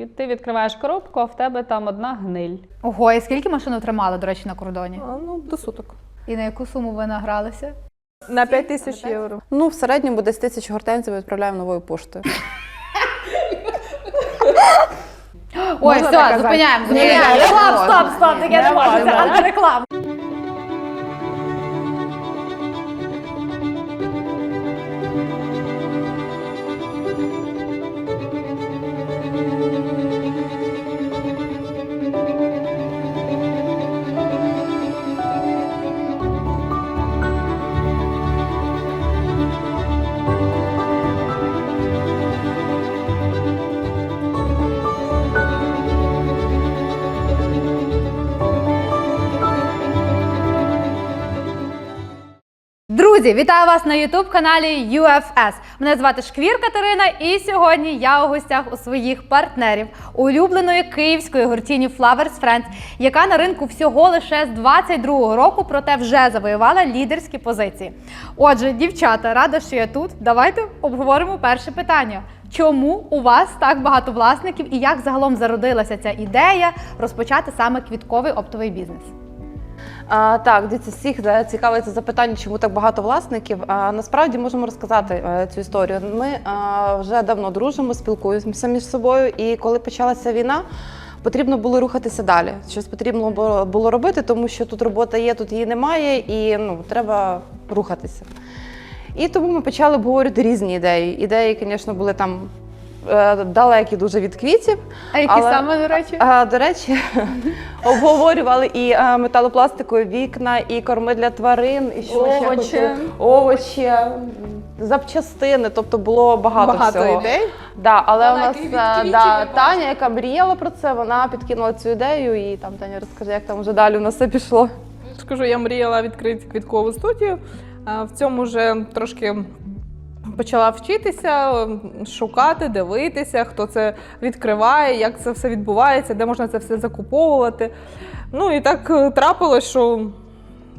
І ти відкриваєш коробку, а в тебе там одна гниль. Ого, і скільки машин отримали, до речі, на кордоні? А, Ну, до суток. І на яку суму ви награлися? На 5 тисяч євро. Ну, в середньому десь тисячу гортензій відправляємо новою поштою. Ой, все, зупиняємо, Ні, зупиняємо. Стоп, стоп, стоп, таке Не можна, це можна. антиреклама. Друзі, вітаю вас на youtube каналі UFS. Мене звати Шквір Катерина, і сьогодні я у гостях у своїх партнерів улюбленої київської гуртіні Flowers Friends, яка на ринку всього лише з 22-го року, проте вже завоювала лідерські позиції. Отже, дівчата, рада, що я тут. Давайте обговоримо перше питання. Чому у вас так багато власників і як загалом зародилася ця ідея розпочати саме квітковий оптовий бізнес? А, так, дивіться, всіх да, цікавить це запитання, чому так багато власників. А, насправді можемо розказати е, цю історію. Ми а, вже давно дружимо, спілкуємося між собою, і коли почалася війна. Потрібно було рухатися далі. Щось потрібно було- робити, тому що тут робота є, тут її немає, і ну, треба рухатися. І тому ми почали обговорювати різні ідеї. Ідеї, звісно, були там е, далекі дуже від квітів. А які Але- саме, до речі? А, до речі, обговорювали і е, металопластикові вікна, і корми для тварин, і що Овочі. хотіли? овочі, запчастини. Тобто було багато, Багато всього. ідей. Да, але у нас е, квітів, да, Таня, яка мріяла про це, вона підкинула цю ідею. І там Таня розкаже, як там вже далі у нас все пішло. Скажу, я мріяла відкрити квіткову студію. В цьому вже трошки почала вчитися, шукати, дивитися, хто це відкриває, як це все відбувається, де можна це все закуповувати. Ну і так е, трапилось, що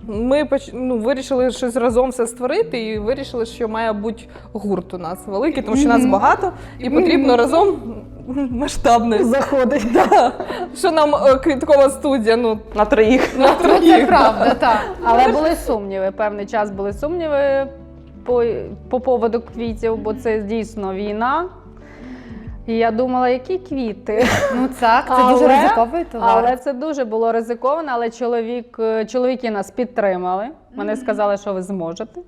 ми ну, вирішили щось разом все створити, і вирішили, що має бути гурт у нас великий, тому що нас багато, і потрібно разом масштабно заходить. Да. Що нам е, квіткова студія? Ну, На троїх. на Ну, це правда, так. Але були сумніви. Певний час були сумніви по, по поводу квітів, бо це дійсно війна. І я думала, які квіти. Ну так, це Але- дуже ризиковий товар. Але це дуже було ризиковано, але чоловік, е, чоловіки нас підтримали. Вони сказали, що ви зможете.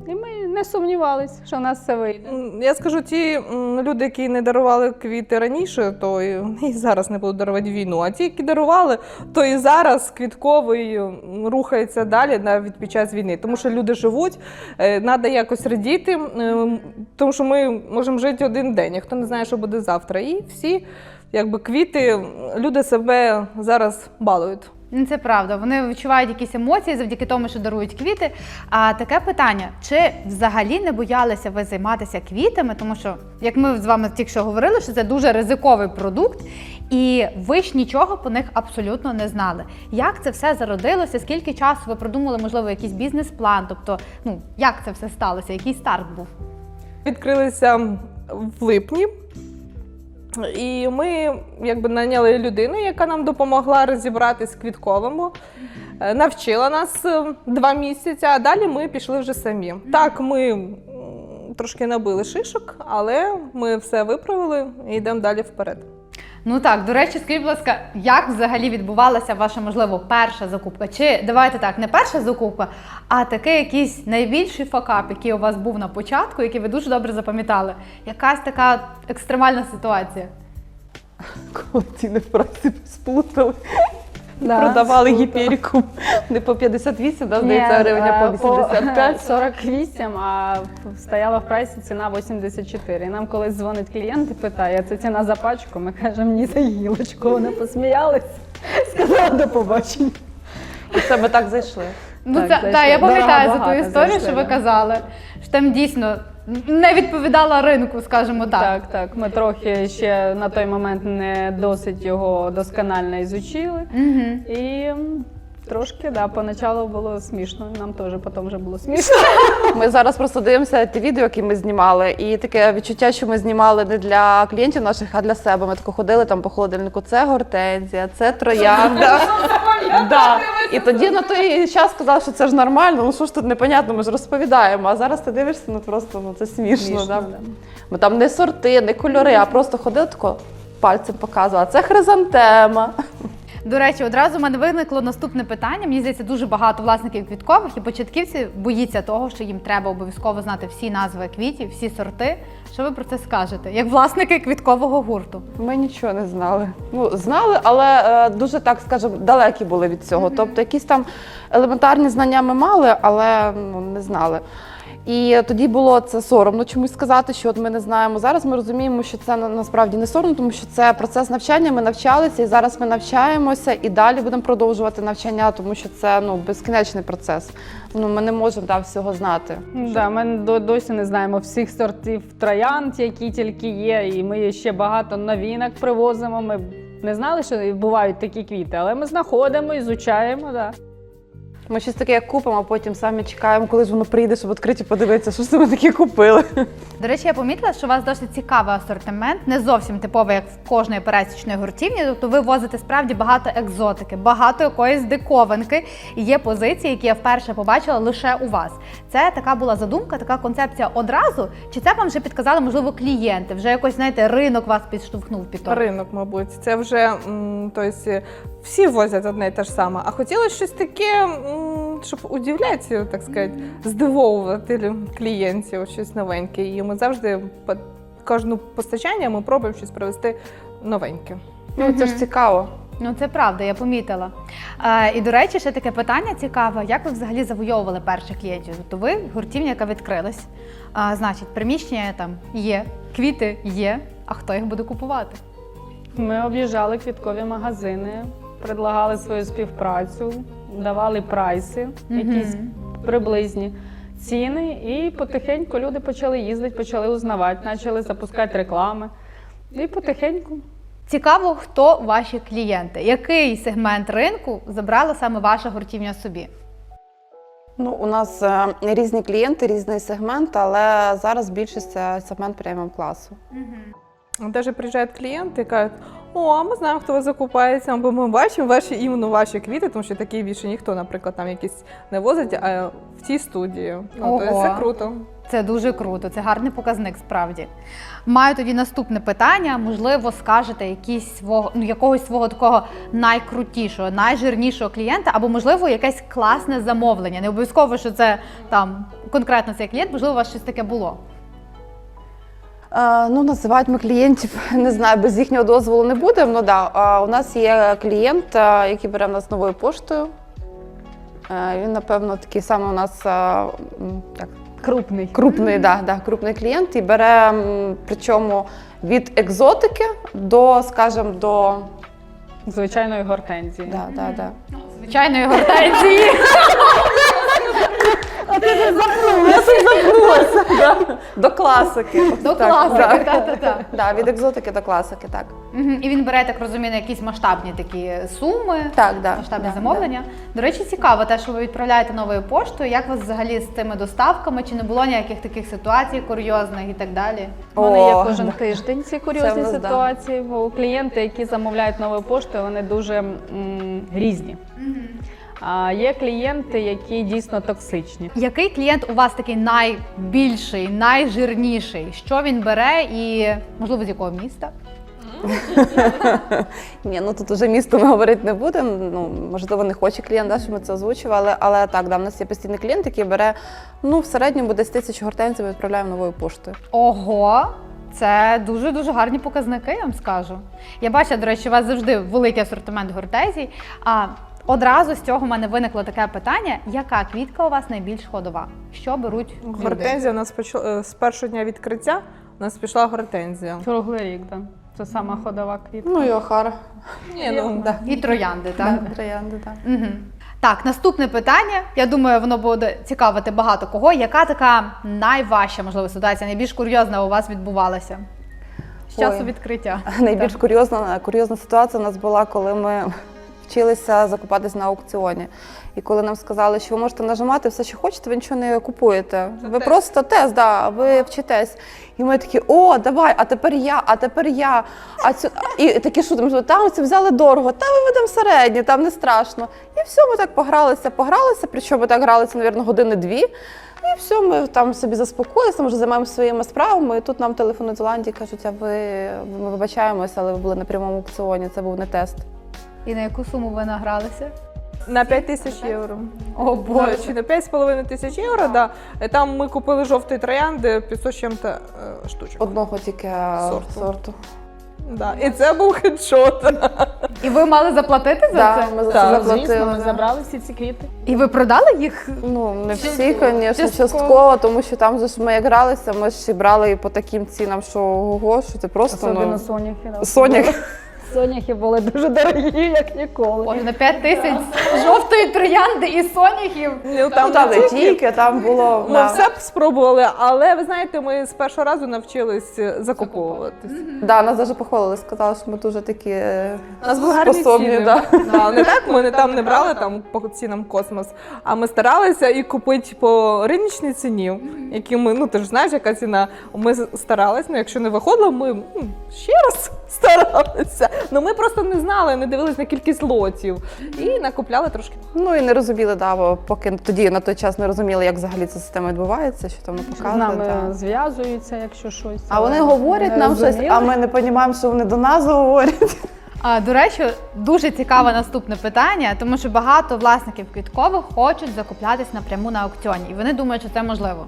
І ми не сумнівалися, що в нас все вийде. Я скажу, ті люди, які не дарували квіти раніше, то і, зараз не будуть дарувати війну. А ті, які дарували, то і зараз квітковий рухається далі навіть під час війни. Тому що люди живуть, треба якось радіти, тому що ми можемо жити один день, ніхто не знає, що буде завтра. І всі якби квіти, люди себе зараз балують. Ну, Це правда. Вони відчувають якісь емоції завдяки тому, що дарують квіти. А таке питання: чи взагалі не боялися ви займатися квітами? Тому що, як ми з вами тільки що говорили, що це дуже ризиковий продукт, і ви ж нічого по них абсолютно не знали. Як це все зародилося? Скільки часу ви продумали, можливо, якийсь бізнес-план? Тобто, ну як це все сталося? Який старт був? відкрилися в липні. І ми якби наняли людину, яка нам допомогла розібратись з квітковому, Е, навчила нас е, два місяці, а далі ми пішли вже самі. Так, ми трошки набили шишок, але ми все виправили і йдемо далі вперед. Ну так, до речі, скажіть, будь ласка, як взагалі відбувалася ваша, можливо, перша закупка? Чи давайте так, не перша закупка, а такий якийсь найбільший факап, який у вас був на початку, який ви дуже добре запам'ятали? Якась така екстремальна ситуація? Коли ціни в праці сплутали. Да, Продавали сплутали. гіперіку не по 58, да, здається, гривень, а по 85. 48, а стояла в прайсі ціна 84. І нам колись дзвонить клієнт і питає, це ціна за пачку. Ми кажемо, ні, за гілочку. Вони посміялись. Сказала до побачення. І це ми так зайшли. Ну Так, це зайшли. та я пам'ятаю за ту історію, зайшли, що ви да. казали. Що там дійсно не відповідала ринку, скажімо так. Так, так. Ми трохи ще на той момент не досить його досконально ізучили. Угу. І трошки, да, поначалу було смішно. Нам теж потім вже було смішно. Ми зараз просто дивимося ті відео, які ми знімали, і таке відчуття, що ми знімали не для клієнтів наших, а для себе. Ми тако ходили там по холодильнику. Це гортензія, це троянда. Да. І тоді на той час сказали, що це ж нормально. Ну що ж тут непонятно, ми ж розповідаємо. А зараз ти дивишся, ну просто ну це смішно. Смішно, да. да. Ми там не сорти, не кольори, а просто ходили тако пальцем показували. Це хризантема. До речі, одразу в мене виникло наступне питання. Мені здається, дуже багато власників квіткових і початківці боїться того, що їм треба обов'язково знати всі назви квітів, всі сорти. Що ви про це скажете? Як власники квіткового гурту? Ми нічого не знали. Ну, знали, але е, дуже так скажемо, далекі були від цього. Тобто, якісь там елементарні знання ми мали, але ну, не знали. І тоді було це соромно чомусь сказати, що от ми не знаємо. Зараз ми розуміємо, що це на- насправді не соромно, тому що це процес навчання. Ми навчалися, і зараз ми навчаємося і далі будемо продовжувати навчання, тому що це ну безкінечний процес. Ну ми не можемо да, всього знати. Да, ми до- досі не знаємо всіх сортів троянд, які тільки є, і ми ще багато новинок привозимо. Ми не знали, що бувають такі квіти, але ми знаходимо, ізучаємо. Да. Ми щось таке як купимо, а потім самі чекаємо, коли ж воно прийде, щоб відкриті подивитися, що це ми таке купили. До речі, я помітила, що у вас досить цікавий асортимент, не зовсім типовий, як в кожної пересічної гуртівні. Тобто ви возите справді багато екзотики, багато якоїсь диковинки. І є позиції, які я вперше побачила лише у вас. Це така була задумка, така концепція одразу. Чи це вам вже підказали, можливо, клієнти? Вже якось знаєте, ринок вас підштовхнув під то? Ринок, мабуть, це вже м, тобто, всі возять одне і те ж саме. А хотілося щось таке, щоб удивляти, так сказати, здивовувати клієнтів, щось новеньке. І ми завжди по кожну постачання ми пробуємо щось привезти новеньке. Ну це ж цікаво. Ну це правда, я помітила. Е, і до речі, ще таке питання цікаве: як ви взагалі завойовували перших клієнтів? Тобто ви гуртівня, яка відкрилась. А, значить, приміщення там є, квіти є. А хто їх буде купувати? Ми об'їжджали квіткові магазини, предлагали свою співпрацю, давали прайси, якісь приблизні ціни, і потихеньку люди почали їздити, почали узнавати, почали запускати реклами. І потихеньку. Цікаво, хто ваші клієнти, який сегмент ринку забрала саме ваша гуртівня собі? Ну, у нас е, різні клієнти, різний сегмент, але зараз більшість це сегмент преміум класу. Даже приїжджають клієнти і кажуть, о, а ми знаємо, хто вас закупається, бо ми бачимо ваші іменно ваші квіти, тому що такі більше ніхто, наприклад, там якісь не возить, а в цій студії. Ну, то Ого. це круто. Це дуже круто, це гарний показник справді. Маю тоді наступне питання. Можливо, скажете якісь свого, ну, якогось свого такого найкрутішого, найжирнішого клієнта, або, можливо, якесь класне замовлення. Не обов'язково, що це там конкретно цей клієнт, можливо, у вас щось таке було. Е, ну, називати ми клієнтів, не знаю, без їхнього дозволу не будемо. Ну да, у нас є клієнт, е, який бере в нас новою поштою. Е, він, напевно, такий самий у нас як, Крупний. крупний, да, да, крупний клієнт і бере причому від екзотики до, скажімо, до. Звичайної гортензії. Да, да, да. Звичайної гортензії. Я тут забулася. До класики. До класики, да. та-та-та. Від екзотики до класики, так. І він бере, так розумію, на якісь масштабні такі суми. Так. Масштабні замовлення. До речі, цікаво, те, що ви відправляєте новою поштою. Як вас взагалі з цими доставками? Чи не було ніяких таких ситуацій курйозних і так далі? Мене є кожен тиждень ці курйозні ситуації, бо клієнти, які замовляють новою поштою, вони дуже різні. А є клієнти, які дійсно токсичні. Який клієнт у вас такий найбільший, найжирніший? Що він бере і можливо з якого міста? Ні, ну тут уже місто ми говорити не будемо. Ну, можливо, не хоче клієнт, да, щоб ми це озвучували. Але так, да, в нас є постійний клієнт, який бере ну, в середньому десь тисячу гортензій ми відправляємо новою поштою. Ого! Це дуже дуже гарні показники, я вам скажу. Я бачу, до речі, у вас завжди великий асортимент гортезій. А одразу з цього в мене виникло таке питання: яка квітка у вас найбільш ходова? Що беруть люди? Гортензія у нас почала з першого дня відкриття. У нас пішла гортензія. Круглий рік, да. Це сама ходова квітка. Ну і Охара. Ні, ну, Да. І троянди, так? Да, Троянди, так. Угу. Так, наступне питання. Я думаю, воно буде цікавити багато кого. Яка така найважча, можливо, ситуація, найбільш курйозна у вас відбувалася? З часу Ой. відкриття. Найбільш курйозна, курйозна ситуація у нас була, коли ми вчилися закупатись на аукціоні. І коли нам сказали, що ви можете нажимати все, що хочете, ви нічого не купуєте. ви просто тест, да, ви вчитесь. І ми такі, о, давай, а тепер я, а тепер я. А цю... І такі що там це взяли дорого, та ми ведемо середнє, там не страшно. І все, ми так погралися, погралися, причому так гралися, мабуть, години-дві. І все, ми там собі заспокоїлися, ми вже займаємося своїми справами. І тут нам телефонують з Голландії, кажуть, а ви ми вибачаємося, але ви були на прямому аукціоні, це був не тест. І на яку суму ви награлися? На 5 тисяч євро. О Боже. Чи на 5,5 тисяч євро, да. І Там ми купили жовтий троянди 500 з чим-то е, штучок. Одного тільки е, Сорту. сорту. Да. І це був хедшот. І ви мали заплатити за Да, це? ми за Так, це Звісно, ми да. забрали всі ці квіти. І ви продали їх? Ну, не всі, звісно, Частково. частково, тому що там же ж ми як гралися, ми ж і брали і по таким цінам, що ого, що це просто Особливо ну, соняхи. да. Соняк. Соняхи були дуже дорогі, як ніколи. Ой, на 5 тисяч жовтої троянди і соняхів. Ну, Там, там не тільки, там було. Ми да. все б спробували, але ви знаєте, ми з першого разу навчились закуповуватись. Да, нас навіть похвалили, сказали, що ми дуже такі е, У нас були гарні ціни. Да. Да, не так, ми не там не брали там по цінам космос, а ми старалися і купити по риночній ціні, які ми, ну ти ж знаєш, яка ціна. Ми старалися, ну якщо не виходило, ми ще раз старалися. Ну ми просто не знали, не дивились на кількість лотів і накупляли трошки. Ну і не розуміли, да, бо поки тоді на той час не розуміли, як взагалі ця система відбувається, що там не З показує. нами да. зв'язуються, якщо щось. А вони говорять нам щось, а ми не розуміємо, що вони до нас говорять. А, до речі, дуже цікаве наступне питання, тому що багато власників квіткових хочуть закуплятись напряму на аукціоні, і вони думають, що це можливо.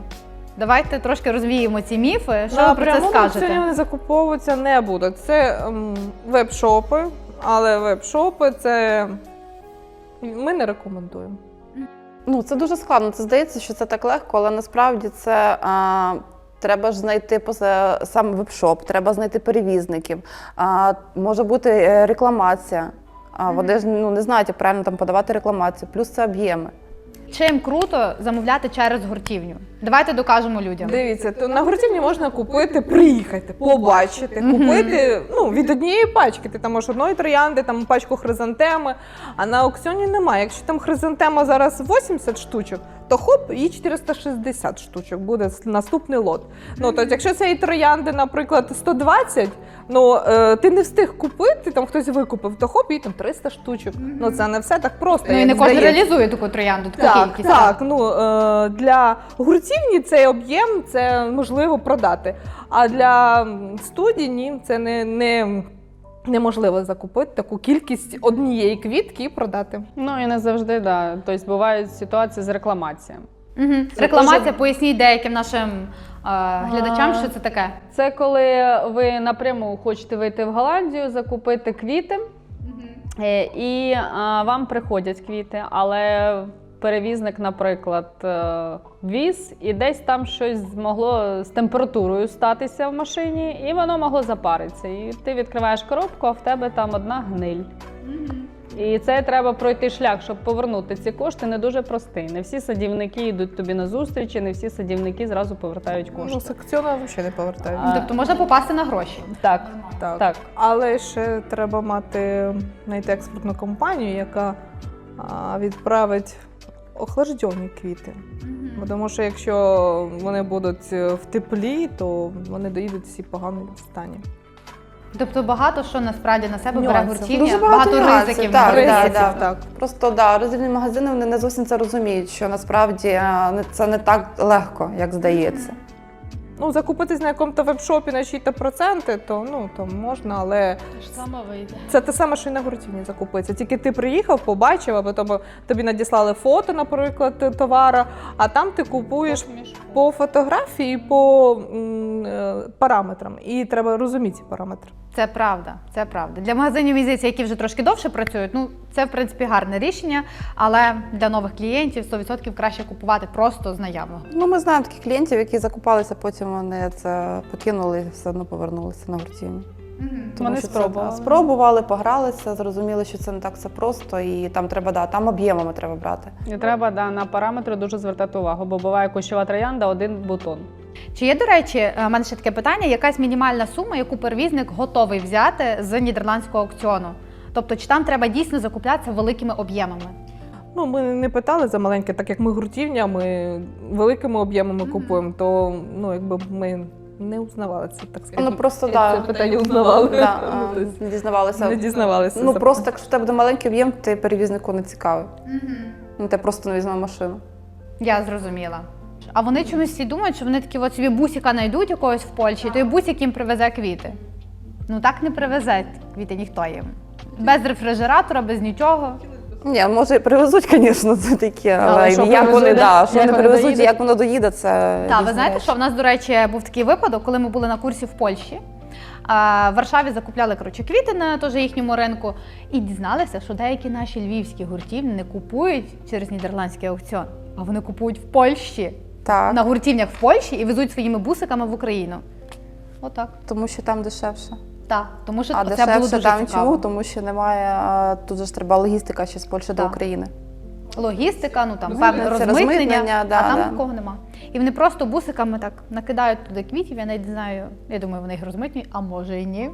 Давайте трошки розвіємо ці міфи. Що ви про це скажете? вони закуповуватися не будуть. Це ем, веб-шопи, але веб-шопи це ми не рекомендуємо. Ну, це дуже складно. Це здається, що це так легко, але насправді це а, треба ж знайти поза сам вебшоп, треба знайти перевізників. А, може бути е, рекламація. А, вони ж ну, не знають, як правильно там подавати рекламацію, плюс це об'єми. Чим круто замовляти через гуртівню? Давайте докажемо людям. Дивіться, то на гуртівні можна купити, приїхати, побачити, купити ну, від однієї пачки. Ти там можеш одної троянди, там пачку хризантеми, а на аукціоні немає. Якщо там хризантема зараз 80 штучок, то хоп, і 460 штучок буде наступний лот. Ну, тобто, якщо цієї троянди, наприклад, 120, ну е, ти не встиг купити, там хтось викупив, то хоп, і там 300 штучок. Ну це не все так просто. Ну і як не кожен здається. реалізує таку троянду, таку Так, кількість. так. Ну е, для гуртівні цей об'єм це можливо продати. А для студії ні, це не, не неможливо закупити таку кількість однієї квітки і продати. Ну і не завжди, да. Тобто бувають ситуації з рекламацією. Угу. Рекламація, дуже- поясніть деяким нашим е, глядачам, що це таке. Це коли ви напряму хочете вийти в Голландію, закупити квіти, е, і а, вам приходять квіти, але перевізник, наприклад, е, віз, і десь там щось могло з температурою статися в машині, і воно могло запаритися. І ти відкриваєш коробку, а в тебе там одна гниль. І це треба пройти шлях, щоб повернути ці кошти, не дуже простий. Не всі садівники йдуть тобі на зустрічі, не всі садівники зразу повертають кошти. Ну, секціона взагалі не повертають. А. Тобто можна попасти на гроші. Так, Так. так. Але ще треба мати знайти експортну компанію, яка а, відправить охлаждені квіти. Бо Тому що якщо вони будуть е, в теплі, то вони доїдуть всі погані стані. Тобто багато що насправді на себе бере гуртівня, Дуже багато багато ризиків. так, ризиків. да. так. Просто да, роздільні магазини вони не зовсім це розуміють, що насправді е, це не так легко, як здається. Ну, закупитись на якому-то веб-шопі на чиї-то проценти, то ну то можна, але це те саме, що й на гуртівні закупитися. Тільки ти приїхав, побачив, або потім тобі надіслали фото, наприклад, товара, а там ти купуєш по фотографії, по м, е, параметрам. І треба розуміти ці параметри. Це правда, це правда. Для магазинів мені які вже трошки довше працюють, ну це в принципі гарне рішення, але для нових клієнтів 100% краще купувати просто з наявного. Ну, ми знаємо таких клієнтів, які закупалися, потім вони це покинули і все одно повернулися на гуртівні. Тому Вони що спробували. да, спробували, погралися, зрозуміли, що це не так все просто, і там треба да, там об'ємами треба брати. І треба да, на параметри дуже звертати увагу, бо буває кущова троянда, один бутон. Чи є, до речі, е, в мене ще таке питання: якась мінімальна сума, яку перевізник готовий взяти з нідерландського аукціону? Тобто, чи там треба дійсно закуплятися великими об'ємами? Ну, ми не питали за маленьке, так як ми гуртівня, ми великими об'ємами купуємо, то ну, якби ми не узнавали це, так сказати. Ну просто Як да. це питання узнавали. Да, Ну, а, тобто, не дізнавалися. Не дізнавалися. Ну просто якщо в тебе буде маленький об'єм, ти перевізнику не цікавий. Ну, ти просто не візьме машину. Я зрозуміла. А вони чомусь всі думають, що вони такі от собі бусіка знайдуть якогось в Польщі, і той бусік їм привезе квіти. Ну так не привезе квіти ніхто їм. Без рефрижератора, без нічого. Ні, може привезуть, звісно, це таке, але, Але що як вони, да, що як вони привезуть, і доїдуть? як воно доїде, це. Так, ви знаєте, що в нас, до речі, був такий випадок, коли ми були на курсі в Польщі. А, в Варшаві закупляли коротше, квіти на теж їхньому ринку і дізналися, що деякі наші львівські гуртівні не купують через нідерландський аукціон, а вони купують в Польщі Так, на гуртівнях в Польщі і везуть своїми бусиками в Україну. Отак. тому що там дешевше. Так, тому що А це дешевше було дуже там цікаво. чому? Тому що немає, а, тут же ж треба логістика ще з Польщі до Так. України. Логістика, ну там Ну, певне це розмитнення, розмитнення, да, а там да. такого нема. І вони просто бусиками так накидають туди квітів. Я навіть не знаю. Я думаю, вони їх розмитнюють, а може і ні.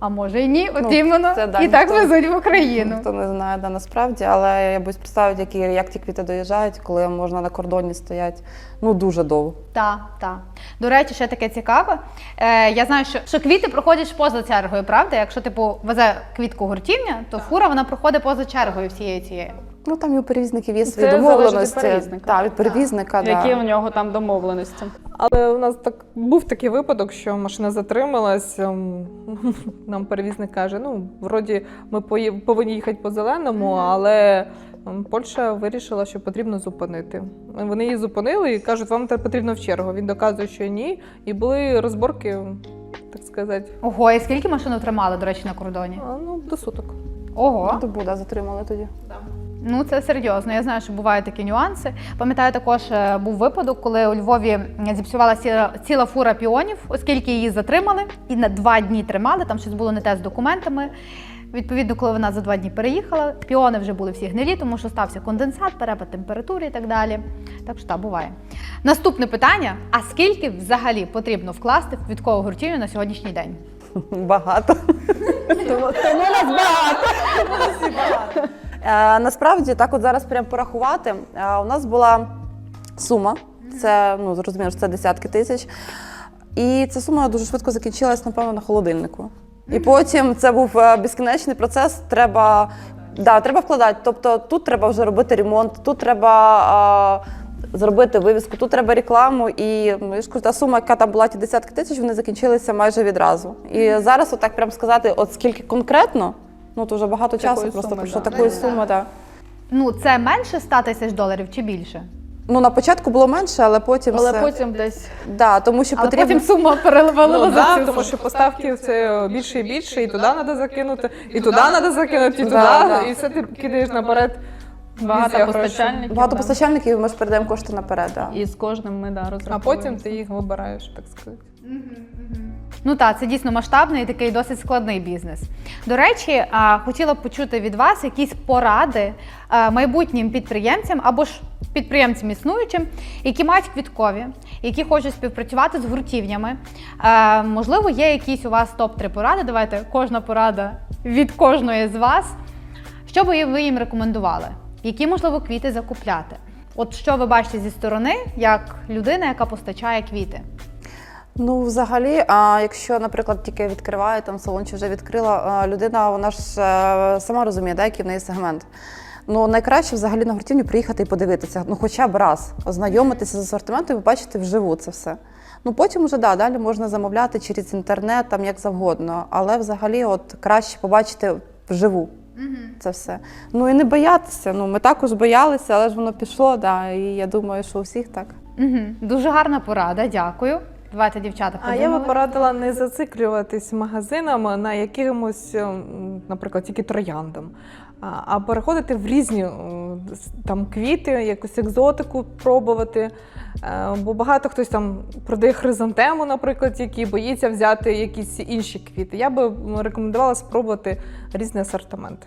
А може і ні, от Ну, іменно. це да, і так ніхто- везуть в Україну. Ніхто не знає, да, насправді, але я боюсь представити, які, як ті квіти доїжджають, коли можна на кордоні стоять ну дуже довго. Так, так. До речі, ще таке цікаве. Е, я знаю, що, що квіти проходять поза чергою, правда? Якщо типу везе квітку гуртівня, то фура вона проходить поза чергою всією цією. Ну там і у перевізників є свої Це залежить від домовленості. перевізника. Так, від перевізника, да. Які у нього там домовленості? Але у нас так був такий випадок, що машина затрималась. Нам перевізник каже: ну, вроді ми повинні їхати по зеленому, але Польща вирішила, що потрібно зупинити. Вони її зупинили і кажуть, вам це потрібно в чергу. Він доказує, що ні. І були розборки, так сказати, Ого, і скільки машин тримали, до речі, на кордоні? а, ну, до суток. Ого. Добу, да, затримали тоді. Ну це серйозно. Я знаю, що бувають такі нюанси. Пам'ятаю, також е, був випадок, коли у Львові зіпсувалася ціла, ціла фура піонів, оскільки її затримали і на два дні тримали. Там щось було не те з документами. Відповідно, коли вона за два дні переїхала, піони вже були всі гнилі, тому що стався конденсат, перепад температури і так далі. Так що так, буває. Наступне питання: а скільки взагалі потрібно вкласти в квіткову гуртівню на сьогоднішній день? Багато. Е, Насправді, так от зараз прям порахувати. е, У нас була сума, це ну зрозуміло, що це десятки тисяч. І ця сума дуже швидко закінчилась, напевно, на холодильнику. І потім це був е, безкінечний процес. Треба, да, треба вкладати. Тобто тут треба вже робити ремонт, тут треба. е, Зробити вивіску, тут треба рекламу, і ну, я ж кажу, та сума, яка там була ті десятки тисяч, вони закінчилися майже відразу. І зараз, отак прям сказати, от скільки конкретно, ну то вже багато часу Такої просто суми, пройшло да. такої суми. Да. Ну це менше 100 тисяч доларів чи більше? Ну на початку було менше, але потім Але все. потім десь Да, тому що Але потрібно. потім сума переливала Ну, за да, цю тому що поставки це більше і більше, і туди треба закинути, і туди треба закинути, і туди, Да, да. і все ти кидаєш наперед. багато постачальників. Багато да. постачальників, і ми ж передаємо кошти наперед. Да. І з кожним ми да, А розраховуємося. потім ти їх вибираєш, так сказати. Ну так, це дійсно масштабний і такий досить складний бізнес. До речі, хотіла б почути від вас якісь поради майбутнім підприємцям або ж підприємцям існуючим, які мають квіткові, які хочуть співпрацювати з гуртівнями. Можливо, є якісь у вас топ-3 поради. Давайте кожна порада від кожної з вас. Що би ви їм рекомендували? Які можливо квіти закупляти? От що ви бачите зі сторони, як людина, яка постачає квіти? Ну, взагалі, а якщо, наприклад, тільки відкриває там салон чи вже відкрила людина, вона ж е, сама розуміє, да, який в неї сегмент. Ну, найкраще взагалі на гуртівню приїхати і подивитися, ну хоча б раз, ознайомитися з асортиментом і побачити вживу це все. Ну потім вже да, далі можна замовляти через інтернет, там як завгодно. Але взагалі, от краще побачити вживу це все. Ну і не боятися. Ну ми також боялися, але ж воно пішло. Да, і я думаю, що у всіх так. Угу. Дуже гарна порада, дякую. Давайте, дівчата, А я подумали. би порадила не зациклюватись магазинами на якимось, ем, наприклад, тільки трояндам, а- переходити в різні там квіти, якусь екзотику пробувати. Е, Бо багато хтось там продає хризантему, наприклад, який боїться взяти якісь інші квіти. Я би рекомендувала спробувати різний асортимент.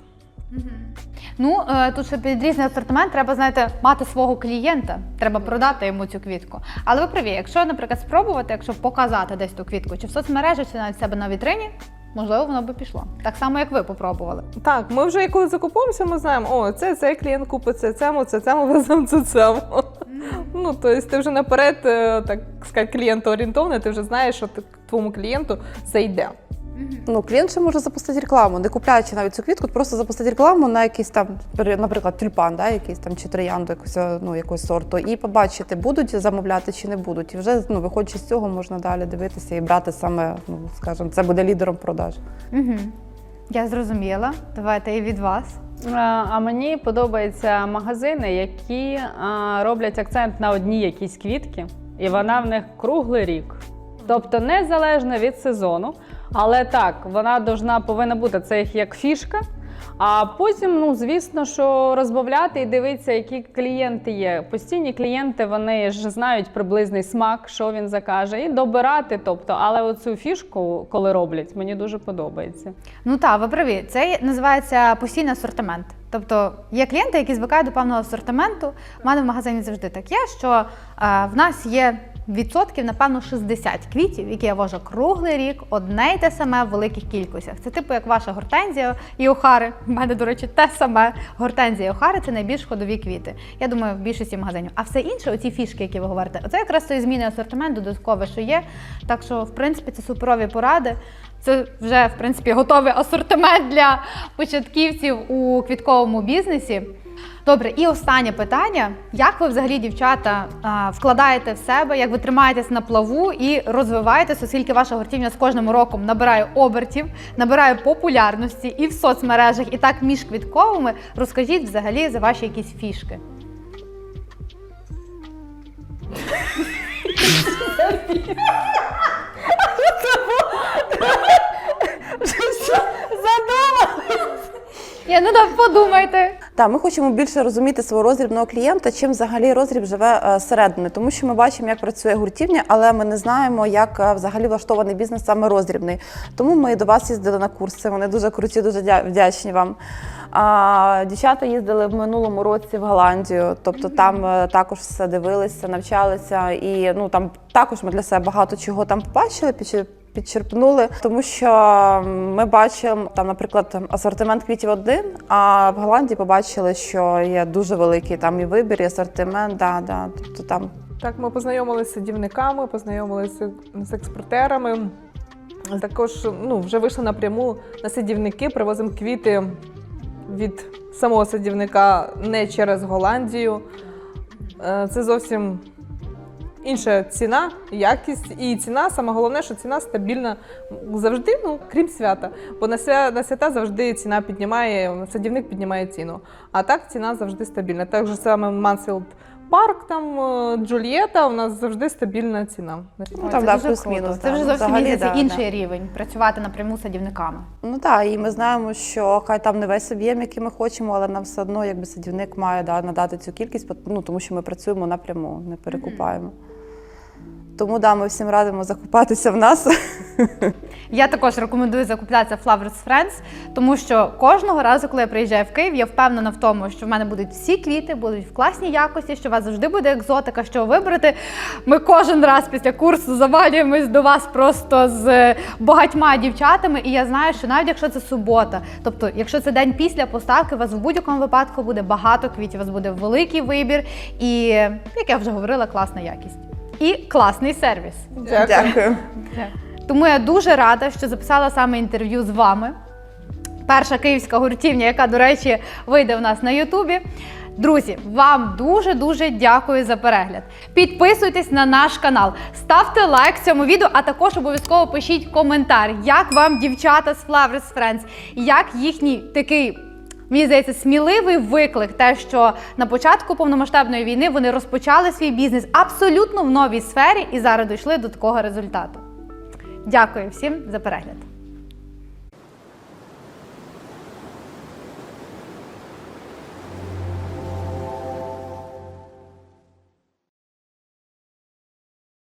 Ну е, тут ще під різний асортимент треба, знаєте, мати свого клієнта. Треба продати йому цю квітку. Але ви праві, якщо, наприклад, спробувати, якщо показати десь ту квітку, чи в соцмережі, чи навіть в себе на вітрині, можливо, воно би пішло. Так само, як ви попробували. Так, ми вже коли закуповуємося, ми знаємо, о, це цей клієнт купить це цьому, це цьому веземо це цьому. Ну, тобто ти вже наперед, е, так сказати, клієнтоорієнтований, ти вже знаєш, що ти, твоєму клієнту зайде. Ну, клієнт ще може запустити рекламу, не купляючи навіть цю квітку, просто запустити рекламу на якийсь там, наприклад, тюльпан, да, якийсь там чи троянду якогось, ну, якогось сорту, і побачити, будуть замовляти чи не будуть. І вже ну, виходячи з цього, можна далі дивитися і брати саме, ну скажімо, це буде лідером продаж. Угу. Я зрозуміла. Давайте і від вас. А мені подобаються магазини, які роблять акцент на одній якійсь квітки, і вона в них круглий рік. Тобто незалежно від сезону. Але так, вона должна, повинна бути це як фішка. А потім, ну звісно, що розбавляти і дивитися, які клієнти є. Постійні клієнти вони ж знають приблизний смак, що він закаже, і добирати. Тобто, але оцю фішку, коли роблять, мені дуже подобається. Ну так, ви праві. Це називається постійний асортимент. Тобто є клієнти, які звикають до певного асортименту. У мене в магазині завжди так є, що е, в нас є відсотків, напевно, 60 квітів, які я вожу круглий рік, одне й те саме в великих кількостях. Це типу як ваша гортензія і охари. У мене, до речі, те саме. Гортензія і охари це найбільш ходові квіти. Я думаю, в більшості магазинів. А все інше, оці фішки, які ви говорите, оце якраз той зміни асортимент, додаткове, що є. Так що, в принципі, це суперові поради. Це вже в принципі готовий асортимент для початківців у квітковому бізнесі. Добре, і останнє питання: як ви взагалі, дівчата, вкладаєте в себе, як ви тримаєтесь на плаву і розвиваєтесь, оскільки ваша гуртівня з кожним роком набирає обертів, набирає популярності і в соцмережах, і так між квітковими. Розкажіть взагалі за ваші якісь фішки. Я ну так подумайте. Так, ми хочемо більше розуміти свого розрібного клієнта, чим взагалі розріб живе е, зсередини, тому що ми бачимо, як працює гуртівня, але ми не знаємо, як е, взагалі влаштований бізнес саме роздрібний. Тому ми до вас їздили на курси. Вони дуже круті, дуже дя- вдячні вам. А, дівчата їздили в минулому році в Голландію, тобто там е, також все дивилися, навчалися, і ну там також ми для себе багато чого там побачили. підчер- Підчерпнули, тому що ми бачимо там, наприклад, асортимент квітів один, а в Голландії побачили, що є дуже великий там і вибір, і асортимент. Да, да, тобто там Так, ми познайомилися з садівниками, познайомилися з експортерами. Також ну, вже вийшли напряму на садівники, привозимо квіти від самого садівника не через Голландію. Е, Це зовсім інша ціна, якість і ціна. Саме головне, що ціна стабільна завжди, ну крім свята. Бо на свя на свята завжди ціна піднімає, садівник піднімає ціну. А так ціна завжди стабільна. Так же саме Мансфілд Парк, там е, Джульєта, у нас завжди стабільна ціна. Ну, там, це да, дуже плюс-мінус, Це вже Ну, зовсім взагалі, да, інший рівень працювати напряму з садівниками. ну так, і ми знаємо, що хай там не весь об'єм, який ми хочемо, але нам все одно, якби садівник має да, надати цю кількість, ну тому що ми працюємо напряму, не перекупаємо. Тому да, ми всім радимо закупатися в нас. Я також рекомендую закуплятися в Flowers Friends, тому що кожного разу, коли я приїжджаю в Київ, я впевнена в тому, що в мене будуть всі квіти, будуть в класній якості, що у вас завжди буде екзотика, що вибрати. Ми кожен раз після курсу завалюємось до вас просто з багатьма дівчатами. І я знаю, що навіть якщо це субота, тобто, якщо це день після поставки, у вас в будь-якому випадку буде багато квітів, у вас буде великий вибір і, як я вже говорила, класна якість. І класний сервіс. Дякую. Тому я дуже рада, що записала саме інтерв'ю з вами. Перша київська гуртівня, яка, до речі, вийде в нас на Ютубі. Друзі, вам дуже-дуже дякую за перегляд. Підписуйтесь на наш канал, ставте лайк цьому відео, а також обов'язково пишіть коментар, як вам дівчата з Flowers Friends, як їхній такий. Мені здається, сміливий виклик, те, що на початку повномасштабної війни вони розпочали свій бізнес абсолютно в новій сфері і зараз дійшли до такого результату. Дякую всім за перегляд.